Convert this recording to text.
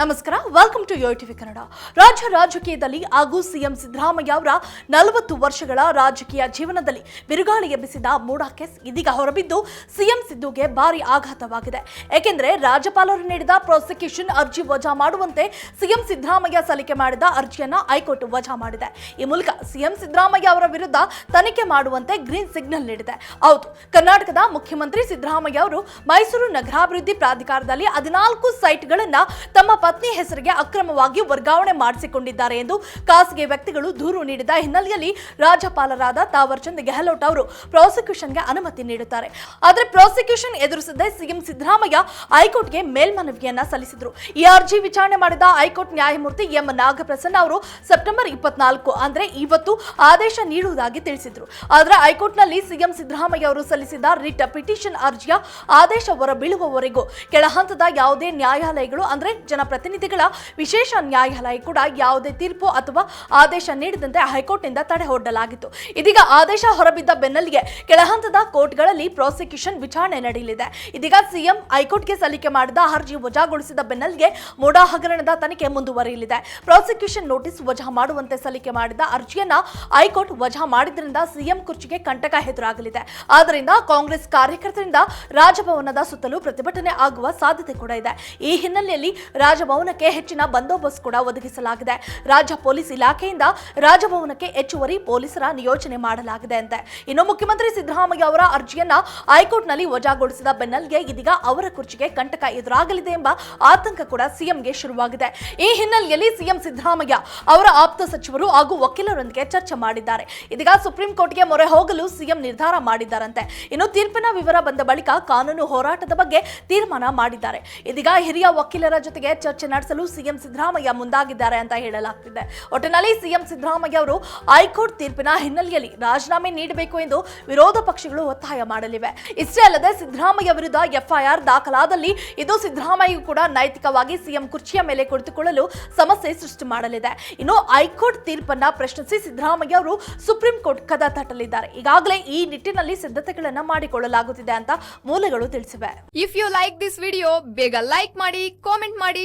ನಮಸ್ಕಾರ welcome to yo TV Kannada ರಾಜ್ಯ ರಾಜಕೀಯದಲ್ಲಿ ಹಾಗೂ ಸಿಎಂ ಸಿದ್ದರಾಮಯ್ಯ ಅವರ ನಲವತ್ತು ವರ್ಷಗಳ ರಾಜಕೀಯ ಜೀವನದಲ್ಲಿ ಬಿರುಗಾಳಿ ಎಬ್ಬಿಸಿದ ಮೂಡಾ ಕೇಸ್ ಇದೀಗ ಹೊರಬಿದ್ದು ಸಿಎಂ ಸಿದ್ದುಗೆ ಭಾರಿ ಆಘಾತವಾಗಿದೆ. ಏಕೆಂದರೆ ರಾಜ್ಯಪಾಲರು ನೀಡಿದ ಪ್ರಾಸಿಕ್ಯೂಷನ್ ಅರ್ಜಿ ವಜಾ ಮಾಡುವಂತೆ ಸಿಎಂ ಸಿದ್ದರಾಮಯ್ಯ ಸಲ್ಲಿಕೆ ಮಾಡಿದ ಅರ್ಜಿಯನ್ನ ಹೈಕೋರ್ಟ್ ವಜಾ ಮಾಡಿದೆ. ಈ ಮೂಲಕ ಸಿಎಂ ಸಿದ್ದರಾಮಯ್ಯ ಅವರ ವಿರುದ್ಧ ತನಿಖೆ ಮಾಡುವಂತೆ ಗ್ರೀನ್ ಸಿಗ್ನಲ್ ನೀಡಿದೆ. ಹೌದು, ಕರ್ನಾಟಕದ ಮುಖ್ಯಮಂತ್ರಿ ಸಿದ್ದರಾಮಯ್ಯ ಅವರು ಮೈಸೂರು ನಗರಾಭಿವೃದ್ಧಿ ಪ್ರಾಧಿಕಾರದಲ್ಲಿ ಹದಿನಾಲ್ಕು ಸೈಟ್ಗಳನ್ನು ತಮ್ಮ ಪತ್ನಿ ಹೆಸರಿಗೆ ಅಕ್ರಮವಾಗಿ ವರ್ಗಾವಣೆ ಮಾಡಿಸಿಕೊಂಡಿದ್ದಾರೆ ಎಂದು ಖಾಸಗಿ ವ್ಯಕ್ತಿಗಳು ದೂರು ನೀಡಿದ ಹಿನ್ನೆಲೆಯಲ್ಲಿ ರಾಜ್ಯಪಾಲರಾದ ತಾವರ್ ಚಂದ್ ಗೆಹ್ಲೋಟ್ ಅವರು ಪ್ರಾಸಿಕ್ಯೂಷನ್ಗೆ ಅನುಮತಿ ನೀಡುತ್ತಾರೆ. ಆದರೆ ಪ್ರಾಸಿಕ್ಯೂಷನ್ ಎದುರಿಸಿದ್ದ ಸಿಎಂ ಸಿದ್ದರಾಮಯ್ಯ ಹೈಕೋರ್ಟ್ಗೆ ಮೇಲ್ಮನವಿಯನ್ನ ಸಲ್ಲಿಸಿದ್ರು. ಈ ಅರ್ಜಿ ವಿಚಾರಣೆ ಮಾಡಿದ ಹೈಕೋರ್ಟ್ ನ್ಯಾಯಮೂರ್ತಿ ಎಂ. ನಾಗಪ್ರಸನ್ನ ಅವರು ಸೆಪ್ಟೆಂಬರ್ ಇಪ್ಪತ್ನಾಲ್ಕು, ಅಂದ್ರೆ ಇವತ್ತು ಆದೇಶ ನೀಡುವುದಾಗಿ ತಿಳಿಸಿದ್ರು. ಆದರೆ ಹೈಕೋರ್ಟ್ನಲ್ಲಿ ಸಿಎಂ ಸಿದ್ದರಾಮಯ್ಯ ಅವರು ಸಲ್ಲಿಸಿದ ರಿಟ್ ಪಿಟಿಷನ್ ಅರ್ಜಿಯ ಆದೇಶ ಹೊರಬೀಳುವವರೆಗೂ ಕೆಳಹಂತದ ಯಾವುದೇ ನ್ಯಾಯಾಲಯಗಳು, ಅಂದ್ರೆ ಜನಪ್ರತಿನಿಧಿಗಳ ವಿಶೇಷ ನ್ಯಾಯಾಲಯ ಕೂಡ ಯಾವುದೇ ತೀರ್ಪು ಅಥವಾ ಆದೇಶ ನೀಡದಂತೆ ಹೈಕೋರ್ಟ್ನಿಂದ ತಡೆ ಹೊಡ್ಡಲಾಗಿತ್ತು ಇದೀಗ ಆದೇಶ ಹೊರಬಿದ್ದ ಬೆನ್ನಲ್ಲಿಗೆ ಕೆಳ ಹಂತದ ಕೋರ್ಟ್ಗಳಲ್ಲಿ ಪ್ರಾಸಿಕ್ಯೂಷನ್ ವಿಚಾರಣೆ ನಡೆಯಲಿದೆ. ಇದೀಗ ಸಿಎಂ ಹೈಕೋರ್ಟ್ಗೆ ಸಲ್ಲಿಕೆ ಮಾಡಿದ ಅರ್ಜಿ ವಜಾಗೊಳಿಸಿದ ಬೆನ್ನಲ್ಲಿಗೆ ಮೋಡಾ ಹಗರಣದ ತನಿಖೆ ಮುಂದುವರಿಯಲಿದೆ. ಪ್ರಾಸಿಕ್ಯೂಷನ್ ನೋಟಿಸ್ ವಜಾ ಮಾಡುವಂತೆ ಸಲ್ಲಿಕೆ ಮಾಡಿದ ಅರ್ಜಿಯನ್ನ ಹೈಕೋರ್ಟ್ ವಜಾ ಮಾಡಿದ್ರಿಂದ ಸಿಎಂ ಕುರ್ಚಿಗೆ ಕಂಟಕ ಎದುರಾಗಲಿದೆ. ಆದ್ದರಿಂದ ಕಾಂಗ್ರೆಸ್ ಕಾರ್ಯಕರ್ತರಿಂದ ರಾಜಭವನದ ಸುತ್ತಲೂ ಪ್ರತಿಭಟನೆ ಆಗುವ ಸಾಧ್ಯತೆ ಕೂಡ ಇದೆ. ಈ ಹಿನ್ನೆಲೆಯಲ್ಲಿ ರಾಜಭವನಕ್ಕೆ ಹೆಚ್ಚಿನ ಬಂದೋಬಸ್ತ್ ಕೂಡ ಒದಗಿಸಲಾಗಿದೆ. ರಾಜ್ಯ ಪೊಲೀಸ್ ಇಲಾಖೆಯಿಂದ ರಾಜಭವನಕ್ಕೆ ಹೆಚ್ಚುವರಿ ಪೊಲೀಸರ ನಿಯೋಜನೆ ಮಾಡಲಾಗಿದೆ ಅಂತೆ. ಇನ್ನು ಮುಖ್ಯಮಂತ್ರಿ ಸಿದ್ದರಾಮಯ್ಯ ಅವರ ಅರ್ಜಿಯನ್ನ ಹೈಕೋರ್ಟ್ನಲ್ಲಿ ವಜಾಗೊಳಿಸಿದ ಬೆನ್ನಲ್ಲಿಗೆ ಇದೀಗ ಅವರ ಕುರ್ಚಿಗೆ ಕಂಟಕ ಎದುರಾಗಲಿದೆ ಎಂಬ ಆತಂಕ ಕೂಡ ಸಿಎಂಗೆ ಶುರುವಾಗಿದೆ. ಈ ಹಿನ್ನೆಲೆಯಲ್ಲಿ ಸಿಎಂ ಸಿದ್ದರಾಮಯ್ಯ ಅವರ ಆಪ್ತ ಸಚಿವರು ಹಾಗೂ ವಕೀಲರೊಂದಿಗೆ ಚರ್ಚೆ ಮಾಡಿದ್ದಾರೆ. ಇದೀಗ ಸುಪ್ರೀಂ ಕೋರ್ಟ್ಗೆ ಮೊರೆ ಹೋಗಲು ಸಿಎಂ ನಿರ್ಧಾರ ಮಾಡಿದ್ದಾರಂತೆ. ಇನ್ನು ತೀರ್ಪಿನ ವಿವರ ಬಂದ ಬಳಿಕ ಕಾನೂನು ಹೋರಾಟದ ಬಗ್ಗೆ ತೀರ್ಮಾನ ಮಾಡಿದ್ದಾರೆ. ಇದೀಗ ಹಿರಿಯ ವಕೀಲರ ಜೊತೆಗೆ ಚರ್ಚೆ ನಡೆಸಲು ಸಿಎಂ ಸಿದ್ದರಾಮಯ್ಯ ಮುಂದಾಗಿದ್ದಾರೆ ಅಂತ ಹೇಳಲಾಗ್ತಿದೆ. ಒಟ್ಟಿನಲ್ಲಿ ಸಿಎಂ ಸಿದ್ದರಾಮಯ್ಯ ಅವರು ಹೈಕೋರ್ಟ್ ತೀರ್ಪಿನ ಹಿನ್ನೆಲೆಯಲ್ಲಿ ರಾಜೀನಾಮೆ ನೀಡಬೇಕು ಎಂದು ವಿರೋಧ ಪಕ್ಷಗಳು ಒತ್ತಾಯ ಮಾಡಲಿವೆ. ಇಷ್ಟೇ ಅಲ್ಲದೆ ಸಿದ್ದರಾಮಯ್ಯ ವಿರುದ್ಧ ಎಫ್ಐಆರ್ ದಾಖಲಾದಲ್ಲಿ ಇದು ಸಿದ್ದರಾಮಯ್ಯ ಕೂಡ ನೈತಿಕವಾಗಿ ಸಿಎಂ ಕುರ್ಚಿಯ ಮೇಲೆ ಕುಳಿತುಕೊಳ್ಳಲು ಸಮಸ್ಯೆ ಸೃಷ್ಟಿ ಮಾಡಲಿದೆ. ಇನ್ನು ಹೈಕೋರ್ಟ್ ತೀರ್ಪನ್ನ ಪ್ರಶ್ನಿಸಿ ಸಿದ್ದರಾಮಯ್ಯ ಅವರು ಸುಪ್ರೀಂ ಕೋರ್ಟ್ ಕದ ತಟ್ಟಲಿದ್ದಾರೆ. ಈಗಾಗಲೇ ಈ ನಿಟ್ಟಿನಲ್ಲಿ ಸಿದ್ಧತೆಗಳನ್ನು ಮಾಡಿಕೊಳ್ಳಲಾಗುತ್ತಿದೆ ಅಂತ ಮೂಲಗಳು ತಿಳಿಸಿವೆ. If you like this video ಬೇಗ ಲೈಕ್ ಮಾಡಿ ಕಾಮೆಂಟ್ ಮಾಡಿ